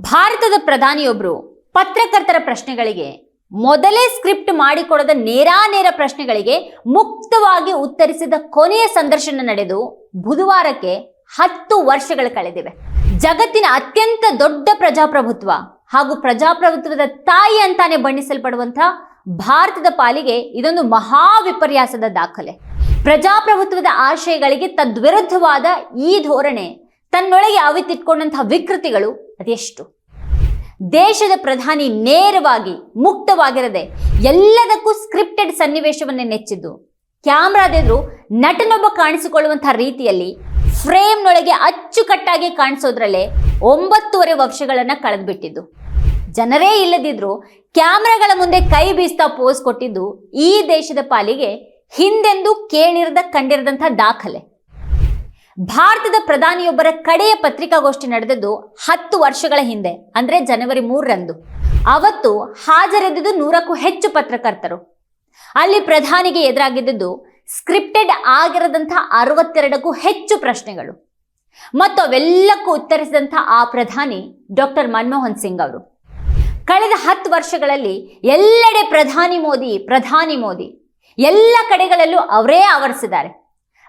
ಭಾರತದ ಪ್ರಧಾನಿಯೊಬ್ಬರು ಪತ್ರಕರ್ತರ ಪ್ರಶ್ನೆಗಳಿಗೆ ಮೊದಲೇ ಸ್ಕ್ರಿಪ್ಟ್ ಮಾಡಿಕೊಡದ ನೇರಾನೇರ ಪ್ರಶ್ನೆಗಳಿಗೆ ಮುಕ್ತವಾಗಿ ಉತ್ತರಿಸಿದ ಕೊನೆಯ ಸಂದರ್ಶನ ನಡೆದು ಬುಧವಾರಕ್ಕೆ ಹತ್ತು ವರ್ಷಗಳು ಕಳೆದಿವೆ. ಜಗತ್ತಿನ ಅತ್ಯಂತ ದೊಡ್ಡ ಪ್ರಜಾಪ್ರಭುತ್ವ ಹಾಗೂ ಪ್ರಜಾಪ್ರಭುತ್ವದ ತಾಯಿ ಅಂತಾನೆ ಬಣ್ಣಿಸಲ್ಪಡುವಂಥ ಭಾರತದ ಪಾಲಿಗೆ ಇದೊಂದು ಮಹಾ ವಿಪರ್ಯಾಸದ ದಾಖಲೆ. ಪ್ರಜಾಪ್ರಭುತ್ವದ ಆಶಯಗಳಿಗೆ ತದ್ವಿರುದ್ಧವಾದ ಈ ಧೋರಣೆ ತನ್ನೊಳಗೆ ಅವಿತಿಟ್ಕೊಂಡಂತಹ ವಿಕೃತಿಗಳು ಅದೆಷ್ಟು? ದೇಶದ ಪ್ರಧಾನಿ ನೇರವಾಗಿ, ಮುಕ್ತವಾಗಿರದೆ ಎಲ್ಲದಕ್ಕೂ ಸ್ಕ್ರಿಪ್ಟೆಡ್ ಸನ್ನಿವೇಶವನ್ನೇ ನೆಚ್ಚಿದ್ದು. ಕ್ಯಾಮ್ರಾದೆದ್ರು ನಟನೊಬ್ಬ ಕಾಣಿಸಿಕೊಳ್ಳುವಂತಹ ರೀತಿಯಲ್ಲಿ ಫ್ರೇಮ್ನೊಳಗೆ ಅಚ್ಚುಕಟ್ಟಾಗಿ ಕಾಣಿಸೋದ್ರಲ್ಲೇ ಒಂಬತ್ತೂವರೆ ವರ್ಷಗಳನ್ನ ಕಳೆದ್ಬಿಟ್ಟಿದ್ದು. ಜನರೇ ಇಲ್ಲದಿದ್ರು ಕ್ಯಾಮ್ರಾಗಳ ಮುಂದೆ ಕೈ ಬೀಸ್ತಾ ಪೋಸ್ ಕೊಟ್ಟಿದ್ದು ಈ ದೇಶದ ಪಾಲಿಗೆ ಹಿಂದೆಂದೂ ಕೇಳಿರದ, ಕಂಡಿರದಂಥ ದಾಖಲೆ. ಭಾರತದ ಪ್ರಧಾನಿಯೊಬ್ಬರ ಕಡೆಯ ಪತ್ರಿಕಾಗೋಷ್ಠಿ ನಡೆದದ್ದು ಹತ್ತು ವರ್ಷಗಳ ಹಿಂದೆ, ಅಂದ್ರೆ ಜನವರಿ ಮೂರರಂದು. ಅವತ್ತು ಹಾಜರಿದ್ದುದು ನೂರಕ್ಕೂ ಹೆಚ್ಚು ಪತ್ರಕರ್ತರು. ಅಲ್ಲಿ ಪ್ರಧಾನಿಗೆ ಎದುರಾಗಿದ್ದುದು ಸ್ಕ್ರಿಪ್ಟೆಡ್ ಆಗಿರದಂತಹ ಅರವತ್ತೆರಡಕ್ಕೂ ಹೆಚ್ಚು ಪ್ರಶ್ನೆಗಳು. ಮತ್ತು ಅವೆಲ್ಲಕ್ಕೂ ಉತ್ತರಿಸಿದಂಥ ಆ ಪ್ರಧಾನಿ ಡಾಕ್ಟರ್ ಮನಮೋಹನ್ ಸಿಂಗ್ ಅವರು. ಕಳೆದ ಹತ್ತು ವರ್ಷಗಳಲ್ಲಿ ಎಲ್ಲೆಡೆ ಪ್ರಧಾನಿ ಮೋದಿ ಪ್ರಧಾನಿ ಮೋದಿ, ಎಲ್ಲ ಕಡೆಗಳಲ್ಲೂ ಅವರೇ ಆವರಿಸಿದ್ದಾರೆ.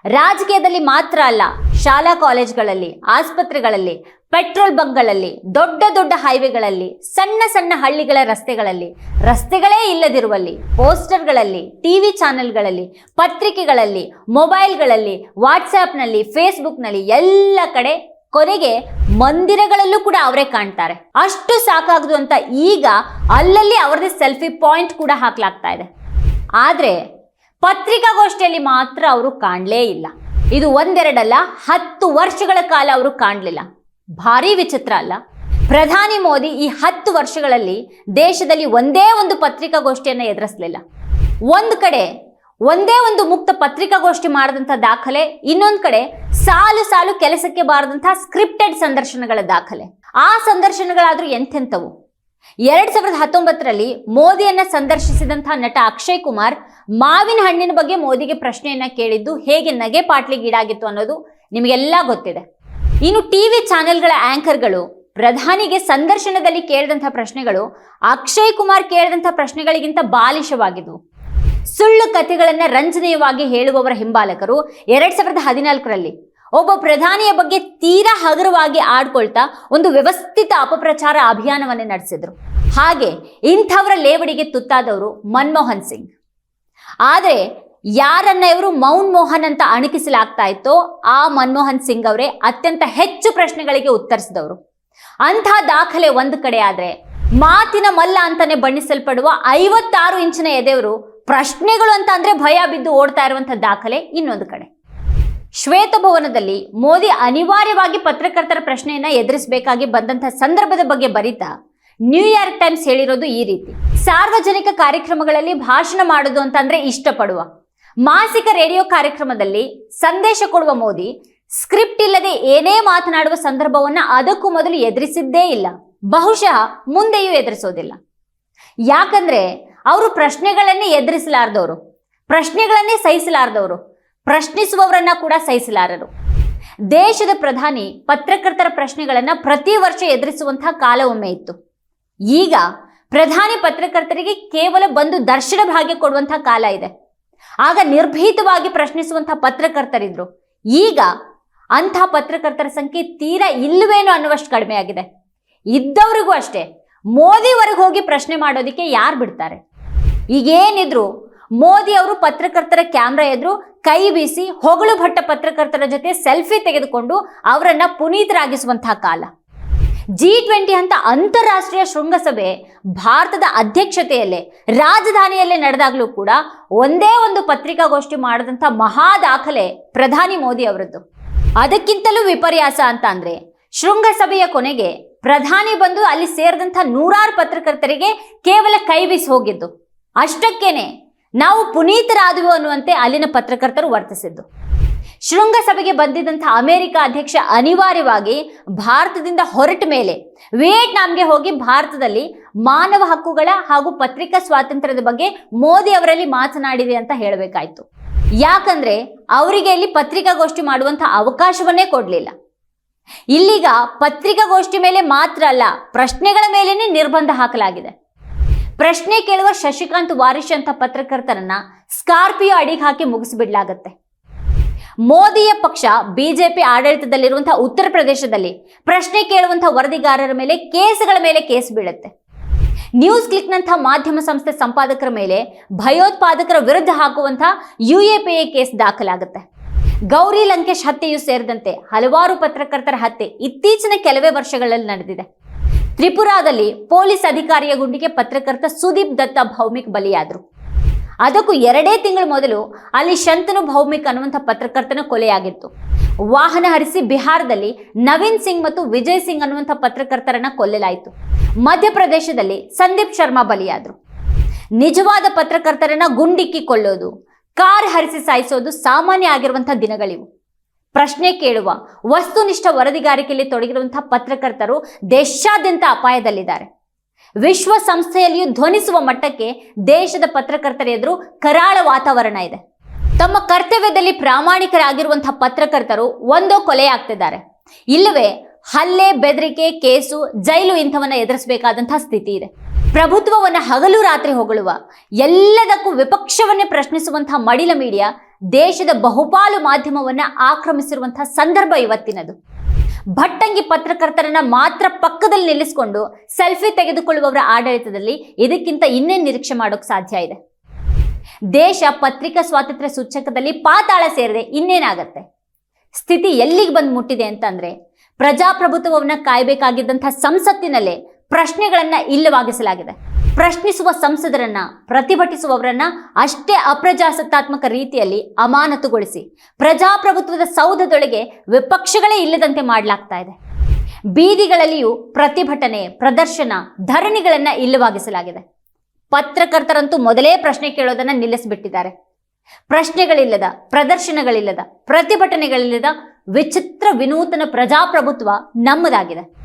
ರಾಜಕೀಯದಲ್ಲಿ ಮಾತ್ರ ಅಲ್ಲ, ಶಾಲಾ ಕಾಲೇಜ್ಗಳಲ್ಲಿ, ಆಸ್ಪತ್ರೆಗಳಲ್ಲಿ, ಪೆಟ್ರೋಲ್ ಬಂಕ್ಗಳಲ್ಲಿ, ದೊಡ್ಡ ದೊಡ್ಡ ಹೈವೇಗಳಲ್ಲಿ, ಸಣ್ಣ ಸಣ್ಣ ಹಳ್ಳಿಗಳ ರಸ್ತೆಗಳಲ್ಲಿ, ರಸ್ತೆಗಳೇ ಇಲ್ಲದಿರುವಲ್ಲಿ, ಪೋಸ್ಟರ್ಗಳಲ್ಲಿ, ಟಿವಿ ಚಾನೆಲ್ಗಳಲ್ಲಿ, ಪತ್ರಿಕೆಗಳಲ್ಲಿ, ಮೊಬೈಲ್ಗಳಲ್ಲಿ, ವಾಟ್ಸಾಪ್ನಲ್ಲಿ, ಫೇಸ್ಬುಕ್ನಲ್ಲಿ ಎಲ್ಲ ಕಡೆ ಕೊನೆಗೆ ಮಂದಿರಗಳಲ್ಲೂ ಕೂಡ ಅವರೇ ಕಾಣ್ತಾರೆ. ಅಷ್ಟು ಸಾಕಾಗದು ಅಂತ ಈಗ ಅಲ್ಲಲ್ಲಿ ಅವರದೇ ಸೆಲ್ಫಿ ಪಾಯಿಂಟ್ ಕೂಡ ಹಾಕ್ಲಾಗ್ತಾ ಇದೆ. ಆದರೆ ಪತ್ರಿಕಾಗೋಷ್ಠಿಯಲ್ಲಿ ಮಾತ್ರ ಅವರು ಕಾಣಲೇ ಇಲ್ಲ. ಇದು ಒಂದೆರಡಲ್ಲ, ಹತ್ತು ವರ್ಷಗಳ ಕಾಲ ಅವರು ಕಾಣಲಿಲ್ಲ. ಭಾರಿ ವಿಚಿತ್ರ ಅಲ್ಲ. ಪ್ರಧಾನಿ ಮೋದಿ ಈ ಹತ್ತು ವರ್ಷಗಳಲ್ಲಿ ದೇಶದಲ್ಲಿ ಒಂದೇ ಒಂದು ಪತ್ರಿಕಾಗೋಷ್ಠಿಯನ್ನು ಎದುರಿಸಲಿಲ್ಲ. ಒಂದು ಕಡೆ ಒಂದೇ ಒಂದು ಮುಕ್ತ ಪತ್ರಿಕಾಗೋಷ್ಠಿ ಮಾಡಿದಂಥ ದಾಖಲೆ, ಇನ್ನೊಂದು ಕಡೆ ಸಾಲು ಸಾಲು ಕೆಲಸಕ್ಕೆ ಬಾರದಂತಹ ಸ್ಕ್ರಿಪ್ಟೆಡ್ ಸಂದರ್ಶನಗಳ ದಾಖಲೆ. ಆ ಸಂದರ್ಶನಗಳಾದರೂ ಎಂಥೆಂಥವು? ಎರಡ್ ಸಾವಿರದ ಹತ್ತೊಂಬತ್ತರಲ್ಲಿ ಮೋದಿಯನ್ನ ಸಂದರ್ಶಿಸಿದಂತಹ ನಟ ಅಕ್ಷಯ್ ಕುಮಾರ್ ಮಾವಿನ ಹಣ್ಣಿನ ಬಗ್ಗೆ ಮೋದಿಗೆ ಪ್ರಶ್ನೆಯನ್ನ ಕೇಳಿದ್ದು ಹೇಗೆ ನಗೆ ಪಾಟ್ಲಿಗೀಡಾಗಿತ್ತು ಅನ್ನೋದು ನಿಮಗೆಲ್ಲ ಗೊತ್ತಿದೆ. ಇನ್ನು ಟಿವಿ ಚಾನೆಲ್ಗಳ ಆಂಕರ್ಗಳು, ಪ್ರಧಾನಿಗೆ ಸಂದರ್ಶನದಲ್ಲಿ ಕೇಳಿದಂಥ ಪ್ರಶ್ನೆಗಳು, ಅಕ್ಷಯ್ ಕುಮಾರ್ ಕೇಳಿದಂಥ ಪ್ರಶ್ನೆಗಳಿಗಿಂತ ಬಾಲಿಶವಾಗಿದ್ವು. ಸುಳ್ಳು ಕಥೆಗಳನ್ನ ರಂಜನೀಯವಾಗಿ ಹೇಳುವವರ ಹಿಂಬಾಲಕರು ಎರಡ್ ಸಾವಿರದ ಹದಿನಾಲ್ಕರಲ್ಲಿ ಒಬ್ಬ ಪ್ರಧಾನಿಯ ಬಗ್ಗೆ ತೀರಾ ಹಗುರವಾಗಿ ಆಡ್ಕೊಳ್ತಾ ಒಂದು ವ್ಯವಸ್ಥಿತ ಅಪಪ್ರಚಾರ ಅಭಿಯಾನವನ್ನೇ ನಡೆಸಿದ್ರು. ಹಾಗೆ ಇಂಥವರ ಲೇವಡಿಗೆ ತುತ್ತಾದವರು ಮನಮೋಹನ್ ಸಿಂಗ್. ಆದರೆ ಯಾರನ್ನ ಇವರು ಮೌನ್ ಮೋಹನ್ ಅಂತ ಅಣಕಿಸಲಾಗ್ತಾ ಇತ್ತೋ ಆ ಮನಮೋಹನ್ ಸಿಂಗ್ ಅವರೇ ಅತ್ಯಂತ ಹೆಚ್ಚು ಪ್ರಶ್ನೆಗಳಿಗೆ ಉತ್ತರಿಸಿದವರು. ಅಂಥ ದಾಖಲೆ ಒಂದು ಕಡೆ ಆದ್ರೆ ಮಾತಿನ ಮಲ್ಲ ಅಂತಾನೆ ಬಣ್ಣಿಸಲ್ಪಡುವ ಐವತ್ತಾರು ಇಂಚಿನ ಎದೆಯವರು ಪ್ರಶ್ನೆಗಳು ಅಂತ ಅಂದ್ರೆ ಭಯ ಬಿದ್ದು ಓಡ್ತಾ ಇರುವಂತಹ ದಾಖಲೆ ಇನ್ನೊಂದು ಕಡೆ. ಶ್ವೇತಭವನದಲ್ಲಿ ಮೋದಿ ಅನಿವಾರ್ಯವಾಗಿ ಪತ್ರಕರ್ತರ ಪ್ರಶ್ನೆಯನ್ನ ಎದುರಿಸಬೇಕಾಗಿ ಬಂದಂತಹ ಸಂದರ್ಭದ ಬಗ್ಗೆ ಬರಿತಾ ನ್ಯೂಯಾರ್ಕ್ ಟೈಮ್ಸ್ ಹೇಳಿರೋದು ಈ ರೀತಿ. ಸಾರ್ವಜನಿಕ ಕಾರ್ಯಕ್ರಮಗಳಲ್ಲಿ ಭಾಷಣ ಮಾಡೋದು ಅಂತಂದ್ರೆ ಇಷ್ಟಪಡುವ. ಮಾಸಿಕ ರೇಡಿಯೋ ಕಾರ್ಯಕ್ರಮದಲ್ಲಿ ಸಂದೇಶ ಕೊಡುವ ಮೋದಿ, ಸ್ಕ್ರಿಪ್ಟ್ ಇಲ್ಲದೆ ಏನೇ ಮಾತನಾಡುವ ಸಂದರ್ಭವನ್ನ ಅದಕ್ಕೂ ಮೊದಲು ಎದುರಿಸಿದ್ದೇ ಇಲ್ಲ. ಬಹುಶಃ ಮುಂದೆಯೂ ಎದುರಿಸೋದಿಲ್ಲ. ಯಾಕಂದ್ರೆ ಅವರು ಪ್ರಶ್ನೆಗಳನ್ನೇ ಎದುರಿಸಲಾರ್ದವರು. ಪ್ರಶ್ನೆಗಳನ್ನೇ ಸಹಿಸಲಾರ್ದವರು. ಪ್ರಶ್ನಿಸುವವರನ್ನ ಕೂಡ ಸಹಿಸಲಾರರು. ದೇಶದ ಪ್ರಧಾನಿ ಪತ್ರಕರ್ತರ ಪ್ರಶ್ನೆಗಳನ್ನ ಪ್ರತಿ ವರ್ಷ ಎದುರಿಸುವಂತಹ ಕಾಲ ಒಮ್ಮೆ ಇತ್ತು. ಈಗ ಪ್ರಧಾನಿ ಪತ್ರಕರ್ತರಿಗೆ ಕೇವಲ ಬಂದು ದರ್ಶನ ಭಾಗ್ಯ ಕೊಡುವಂತಹ ಕಾಲ ಇದೆ. ಆಗ ನಿರ್ಭೀತವಾಗಿ ಪ್ರಶ್ನಿಸುವಂತಹ ಪತ್ರಕರ್ತರಿದ್ರು. ಈಗ ಅಂಥ ಪತ್ರಕರ್ತರ ಸಂಖ್ಯೆ ತೀರಾ ಇಲ್ಲವೇನೋ ಅನ್ನುವಷ್ಟು ಕಡಿಮೆ ಆಗಿದೆ. ಇದ್ದವರಿಗೂ ಅಷ್ಟೇ, ಮೋದಿವರೆಗೆ ಹೋಗಿ ಪ್ರಶ್ನೆ ಮಾಡೋದಕ್ಕೆ ಯಾರು ಬಿಡ್ತಾರೆ? ಈಗೇನಿದ್ರು ಮೋದಿ ಅವರು ಪತ್ರಕರ್ತರ ಕ್ಯಾಮ್ರಾ ಎದುರು ಕೈ ಬೀಸಿ ಹೊಗಳು ಭಟ್ಟ ಪತ್ರಕರ್ತರ ಜೊತೆ ಸೆಲ್ಫಿ ತೆಗೆದುಕೊಂಡು ಅವರನ್ನ ಪುನೀತರಾಗಿಸುವಂತಹ ಕಾಲ. ಜಿ ಟ್ವೆಂಟಿ ಅಂತ ಅಂತಾರಾಷ್ಟ್ರೀಯ ಶೃಂಗಸಭೆ ಭಾರತದ ಅಧ್ಯಕ್ಷತೆಯಲ್ಲೇ, ರಾಜಧಾನಿಯಲ್ಲೇ ನಡೆದಾಗಲೂ ಕೂಡ ಒಂದೇ ಒಂದು ಪತ್ರಿಕಾಗೋಷ್ಠಿ ಮಾಡಿದಂಥ ಮಹಾ ದಾಖಲೆ ಪ್ರಧಾನಿ ಮೋದಿ ಅವರದ್ದು. ಅದಕ್ಕಿಂತಲೂ ವಿಪರ್ಯಾಸ ಅಂತ ಅಂದ್ರೆ, ಶೃಂಗಸಭೆಯ ಕೊನೆಗೆ ಪ್ರಧಾನಿ ಬಂದು ಅಲ್ಲಿ ಸೇರಿದಂಥ ನೂರಾರು ಪತ್ರಕರ್ತರಿಗೆ ಕೇವಲ ಕೈ ಬೀಸಿ ಹೋಗಿದ್ದು. ಅಷ್ಟಕ್ಕೇನೆ ನಾವು ಪುನೀತರಾದವು ಅನ್ನುವಂತೆ ಅಲ್ಲಿನ ಪತ್ರಕರ್ತರು ವರ್ತಿಸಿದ್ದು. ಶೃಂಗಸಭೆಗೆ ಬಂದಿದ್ದಂಥ ಅಮೆರಿಕ ಅಧ್ಯಕ್ಷ ಅನಿವಾರ್ಯವಾಗಿ ಭಾರತದಿಂದ ಹೊರಟ ಮೇಲೆ ವಿಯೆಟ್ನಾಂಗೆ ಹೋಗಿ ಭಾರತದಲ್ಲಿ ಮಾನವ ಹಕ್ಕುಗಳ ಹಾಗೂ ಪತ್ರಿಕಾ ಸ್ವಾತಂತ್ರ್ಯದ ಬಗ್ಗೆ ಮೋದಿ ಅವರಲ್ಲಿ ಮಾತನಾಡಿದೆ ಅಂತ ಹೇಳಬೇಕಾಯ್ತು. ಯಾಕಂದ್ರೆ ಅವರಿಗೆ ಇಲ್ಲಿ ಪತ್ರಿಕಾಗೋಷ್ಠಿ ಮಾಡುವಂಥ ಅವಕಾಶವನ್ನೇ ಕೊಡಲಿಲ್ಲ. ಇಲ್ಲಿಗ ಪತ್ರಿಕಾಗೋಷ್ಠಿ ಮೇಲೆ ಮಾತ್ರ ಅಲ್ಲ, ಪ್ರಶ್ನೆಗಳ ಮೇಲೇನೆ ನಿರ್ಬಂಧ ಹಾಕಲಾಗಿದೆ. ಪ್ರಶ್ನೆ ಕೇಳುವ ಶಶಿಕಾಂತ್ ವಾರಿಶ್ ಅಂತ ಪತ್ರಕರ್ತರನ್ನ ಸ್ಕಾರ್ಪಿಯೋ ಅಡಿಗೆ ಹಾಕಿ ಮುಗಿಸಿಬಿಡ್ಲಾಗತ್ತೆ. ಮೋದಿಯ ಪಕ್ಷ ಬಿಜೆಪಿ ಆಡಳಿತದಲ್ಲಿರುವಂತಹ ಉತ್ತರ ಪ್ರದೇಶದಲ್ಲಿ ಪ್ರಶ್ನೆ ಕೇಳುವಂತಹ ವರದಿಗಾರರ ಮೇಲೆ ಕೇಸ್ಗಳ ಮೇಲೆ ಕೇಸ್ ಬೀಳುತ್ತೆ. ನ್ಯೂಸ್ ಕ್ಲಿಕ್ನಂತಹ ಮಾಧ್ಯಮ ಸಂಸ್ಥೆ ಸಂಪಾದಕರ ಮೇಲೆ ಭಯೋತ್ಪಾದಕರ ವಿರುದ್ಧ ಹಾಕುವಂತಹ ಎ ಕೇಸ್ ದಾಖಲಾಗುತ್ತೆ. ಗೌರಿ ಲಂಕೇಶ್ ಹತ್ಯೆಯೂ ಸೇರಿದಂತೆ ಹಲವಾರು ಪತ್ರಕರ್ತರ ಹತ್ಯೆ ಇತ್ತೀಚಿನ ಕೆಲವೇ ವರ್ಷಗಳಲ್ಲಿ ನಡೆದಿದೆ. ತ್ರಿಪುರಾದಲ್ಲಿ ಪೊಲೀಸ್ ಅಧಿಕಾರಿಯ ಗುಂಡಿಗೆ ಪತ್ರಕರ್ತ ಸುದೀಪ್ ದತ್ತ ಭೌಮಿಕ್ ಬಲಿಯಾದರು. ಅದಕ್ಕೂ ಎರಡೇ ತಿಂಗಳ ಮೊದಲು ಅಲ್ಲಿ ಶಂತನು ಭೌಮಿಕ್ ಅನ್ನುವಂಥ ಪತ್ರಕರ್ತನ ಕೊಲೆಯಾಗಿತ್ತು. ವಾಹನ ಹರಿಸಿ ಬಿಹಾರದಲ್ಲಿ ನವೀನ್ ಸಿಂಗ್ ಮತ್ತು ವಿಜಯ್ ಸಿಂಗ್ ಅನ್ನುವಂಥ ಪತ್ರಕರ್ತರನ್ನ ಕೊಲ್ಲಲಾಯಿತು. ಮಧ್ಯಪ್ರದೇಶದಲ್ಲಿ ಸಂದೀಪ್ ಶರ್ಮಾ ಬಲಿಯಾದರು. ನಿಜವಾದ ಪತ್ರಕರ್ತರನ್ನ ಗುಂಡಿಕ್ಕಿ ಕೊಳ್ಳೋದು ಕಾರ್ ಹರಿಸಿ ಸಾಯಿಸೋದು ಸಾಮಾನ್ಯ ಆಗಿರುವಂಥ ದಿನಗಳಿವು. ಪ್ರಶ್ನೆ ಕೇಳುವ ವಸ್ತುನಿಷ್ಠ ವರದಿಗಾರಿಕೆಯಲ್ಲಿ ತೊಡಗಿರುವಂತಹ ಪತ್ರಕರ್ತರು ದೇಶಾದ್ಯಂತ ಅಪಾಯದಲ್ಲಿದ್ದಾರೆ. ವಿಶ್ವಸಂಸ್ಥೆಯಲ್ಲಿಯೂ ಧ್ವನಿಸುವ ಮಟ್ಟಕ್ಕೆ ದೇಶದ ಪತ್ರಕರ್ತರ ಎದುರು ಕರಾಳ ವಾತಾವರಣ ಇದೆ. ತಮ್ಮ ಕರ್ತವ್ಯದಲ್ಲಿ ಪ್ರಾಮಾಣಿಕರಾಗಿರುವಂತಹ ಪತ್ರಕರ್ತರು ಒಂದೋ ಕೊಲೆಯಾಗ್ತಿದ್ದಾರೆ ಇಲ್ಲವೇ ಹಲ್ಲೆ, ಬೆದರಿಕೆ, ಕೇಸು, ಜೈಲು ಇಂಥವನ್ನ ಎದುರಿಸಬೇಕಾದಂತಹ ಸ್ಥಿತಿ ಇದೆ. ಪ್ರಭುತ್ವವನ್ನು ಹಗಲು ರಾತ್ರಿ ಹೊಗಳುವ ಎಲ್ಲದಕ್ಕೂ ವಿಪಕ್ಷವನ್ನೇ ಪ್ರಶ್ನಿಸುವಂತಹ ಮಡಿಲ ಮೀಡಿಯಾ ದೇಶದ ಬಹುಪಾಲು ಮಾಧ್ಯಮವನ್ನ ಆಕ್ರಮಿಸಿರುವಂತಹ ಸಂದರ್ಭ ಇವತ್ತಿನದು. ಭಟ್ಟಂಗಿ ಪತ್ರಕರ್ತರನ್ನ ಮಾತ್ರ ಪಕ್ಕದಲ್ಲಿ ನಿಲ್ಲಿಸಿಕೊಂಡು ಸೆಲ್ಫಿ ತೆಗೆದುಕೊಳ್ಳುವವರ ಆಡಳಿತದಲ್ಲಿ ಇದಕ್ಕಿಂತ ಇನ್ನೇನು ನಿರೀಕ್ಷೆ ಮಾಡೋಕೆ ಸಾಧ್ಯ ಇದೆ? ದೇಶ ಪತ್ರಿಕಾ ಸ್ವಾತಂತ್ರ್ಯ ಸೂಚಕದಲ್ಲಿ ಪಾತಾಳ ಸೇರಿದೆ ಇನ್ನೇನಾಗತ್ತೆ? ಸ್ಥಿತಿ ಎಲ್ಲಿಗೆ ಬಂದು ಮುಟ್ಟಿದೆ ಅಂತಂದ್ರೆ ಪ್ರಜಾಪ್ರಭುತ್ವವನ್ನ ಕಾಯಬೇಕಾಗಿದ್ದಂಥ ಸಂಸತ್ತಿನಲ್ಲೇ ಪ್ರಶ್ನೆಗಳನ್ನ ಇಲ್ಲವಾಗಿಸಲಾಗಿದೆ. ಪ್ರಶ್ನಿಸುವ ಸಂಸದರನ್ನ, ಪ್ರತಿಭಟಿಸುವವರನ್ನ ಅಷ್ಟೇ ಅಪ್ರಜಾಸತ್ತಾತ್ಮಕ ರೀತಿಯಲ್ಲಿ ಅಮಾನತುಗೊಳಿಸಿ ಪ್ರಜಾಪ್ರಭುತ್ವದ ಸೌಧದೊಳಗೆ ವಿಪಕ್ಷಗಳೇ ಇಲ್ಲದಂತೆ ಮಾಡಲಾಗ್ತಾ ಇದೆ. ಬೀದಿಗಳಲ್ಲಿಯೂ ಪ್ರತಿಭಟನೆ, ಪ್ರದರ್ಶನ, ಧರಣಿಗಳನ್ನ ಇಲ್ಲವಾಗಿಸಲಾಗಿದೆ. ಪತ್ರಕರ್ತರಂತೂ ಮೊದಲೇ ಪ್ರಶ್ನೆ ಕೇಳೋದನ್ನ ನಿಲ್ಲಿಸಿಬಿಟ್ಟಿದ್ದಾರೆ. ಪ್ರಶ್ನೆಗಳಿಲ್ಲದ, ಪ್ರದರ್ಶನಗಳಿಲ್ಲದ, ಪ್ರತಿಭಟನೆಗಳಿಲ್ಲದ ವಿಚಿತ್ರ ವಿನೂತನ ಪ್ರಜಾಪ್ರಭುತ್ವ ನಮ್ಮದಾಗಿದೆ.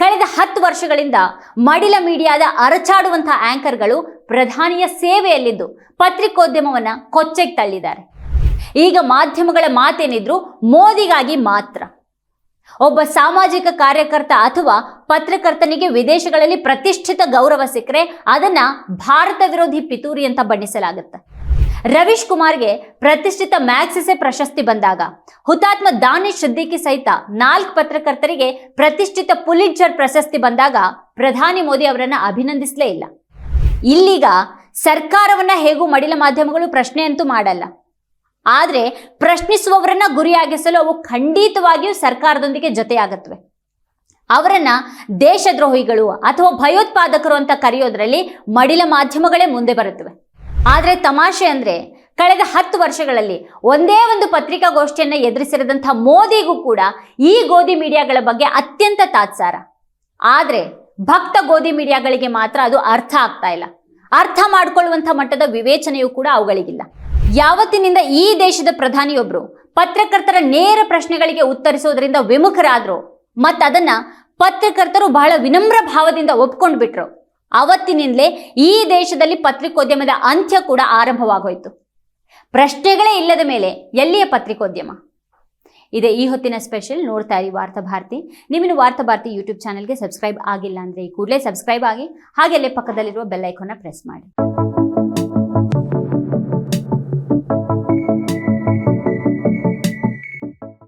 ಕಳೆದ ಹತ್ತು ವರ್ಷಗಳಿಂದ ಮಡಿಲ ಮೀಡಿಯಾದ ಅರಚಾಡುವಂತಹ ಆಂಕರ್ಗಳು ಪ್ರಧಾನಿಯ ಸೇವೆಯಲ್ಲಿದ್ದು ಪತ್ರಿಕೋದ್ಯಮವನ್ನ ಕೊಚ್ಚೆಗೆ ತಳ್ಳಿದ್ದಾರೆ. ಈಗ ಮಾಧ್ಯಮಗಳ ಮಾತೇನಿದ್ರು ಮೋದಿಗಾಗಿ ಮಾತ್ರ. ಒಬ್ಬ ಸಾಮಾಜಿಕ ಕಾರ್ಯಕರ್ತ ಅಥವಾ ಪತ್ರಕರ್ತನಿಗೆ ವಿದೇಶಗಳಲ್ಲಿ ಪ್ರತಿಷ್ಠಿತ ಗೌರವ ಸಿಕ್ಕರೆ ಅದನ್ನ ಭಾರತ ವಿರೋಧಿ ಪಿತೂರಿ ಅಂತ ಬಣ್ಣಿಸಲಾಗುತ್ತೆ. ರವೀಶ್ ಕುಮಾರ್ಗೆ ಪ್ರತಿಷ್ಠಿತ ಮ್ಯಾಗ್ಸಿಸೆ ಪ್ರಶಸ್ತಿ ಬಂದಾಗ ಹುತಾತ್ಮ ದಾನಿಶ್ ಸಿದ್ದಿಕಿ ಸಹಿತ ನಾಲ್ಕು ಪತ್ರಕರ್ತರಿಗೆ ಪ್ರತಿಷ್ಠಿತ ಪುಲಿಟ್ಜರ್ ಪ್ರಶಸ್ತಿ ಬಂದಾಗ ಪ್ರಧಾನಿ ಮೋದಿ ಅವರನ್ನ ಅಭಿನಂದಿಸಲೇ ಇಲ್ಲ. ಇಲ್ಲೀಗ ಸರ್ಕಾರವನ್ನ ಹೇಗೂ ಮಡಿಲ ಮಾಧ್ಯಮಗಳು ಪ್ರಶ್ನೆ ಅಂತೂ ಮಾಡಲ್ಲ. ಆದರೆ ಪ್ರಶ್ನಿಸುವವರನ್ನ ಗುರಿಯಾಗಿಸಲು ಅವು ಖಂಡಿತವಾಗಿಯೂ ಸರ್ಕಾರದೊಂದಿಗೆ ಜೊತೆಯಾಗತ್ವೆ. ಅವರನ್ನ ದೇಶದ್ರೋಹಿಗಳು ಅಥವಾ ಭಯೋತ್ಪಾದಕರು ಅಂತ ಕರೆಯೋದ್ರಲ್ಲಿ ಮಡಿಲ ಮಾಧ್ಯಮಗಳೇ ಮುಂದೆ ಬರುತ್ತವೆ. ಆದ್ರೆ ತಮಾಷೆ ಅಂದರೆ ಕಳೆದ ಹತ್ತು ವರ್ಷಗಳಲ್ಲಿ ಒಂದೇ ಒಂದು ಪತ್ರಿಕಾಗೋಷ್ಠಿಯನ್ನು ಎದುರಿಸಿರದಂಥ ಮೋದಿಗೂ ಕೂಡ ಈ ಗೋಧಿ ಮೀಡಿಯಾಗಳ ಬಗ್ಗೆ ಅತ್ಯಂತ ತಾತ್ಸಾರ. ಆದರೆ ಭಕ್ತ ಗೋಧಿ ಮೀಡಿಯಾಗಳಿಗೆ ಮಾತ್ರ ಅದು ಅರ್ಥ ಆಗ್ತಾ ಇಲ್ಲ. ಅರ್ಥ ಮಾಡಿಕೊಳ್ಳುವಂಥ ಮಟ್ಟದ ವಿವೇಚನೆಯೂ ಕೂಡ ಅವುಗಳಿಗಿಲ್ಲ. ಯಾವತ್ತಿನಿಂದ ಈ ದೇಶದ ಪ್ರಧಾನಿಯೊಬ್ಬರು ಪತ್ರಕರ್ತರ ನೇರ ಪ್ರಶ್ನೆಗಳಿಗೆ ಉತ್ತರಿಸೋದ್ರಿಂದ ವಿಮುಖರಾದರು ಮತ್ತದನ್ನ ಪತ್ರಕರ್ತರು ಬಹಳ ವಿನಮ್ರ ಭಾವದಿಂದ ಒಪ್ಕೊಂಡು ಬಿಟ್ರು ಅವತ್ತಿನಿಂದಲೇ ಈ ದೇಶದಲ್ಲಿ ಪತ್ರಿಕೋದ್ಯಮದ ಅಂತ್ಯ ಕೂಡ ಆರಂಭವಾಗೋಯ್ತು. ಪ್ರಶ್ನೆಗಳೇ ಇಲ್ಲದ ಮೇಲೆ ಎಲ್ಲಿಯ ಪತ್ರಿಕೋದ್ಯಮ? ಇದೆ ಈ ಹೊತ್ತಿನ ಸ್ಪೆಷಲ್ ನೋಡ್ತಾ ಇರಿ ವಾರ್ತಾ ಭಾರತಿ. ನೀವಿನ್ನು ವಾರ್ತಾ ಭಾರತಿ ಯೂಟ್ಯೂಬ್ ಚಾನಲ್ಗೆ ಸಬ್ಸ್ಕ್ರೈಬ್ ಆಗಿಲ್ಲ ಅಂದರೆ ಕೂಡಲೇ ಸಬ್ಸ್ಕ್ರೈಬ್ ಆಗಿ ಹಾಗೆ ಅಲ್ಲೇ ಪಕ್ಕದಲ್ಲಿರುವ ಬೆಲ್ ಐಕಾನ್ನ ಪ್ರೆಸ್ ಮಾಡಿ.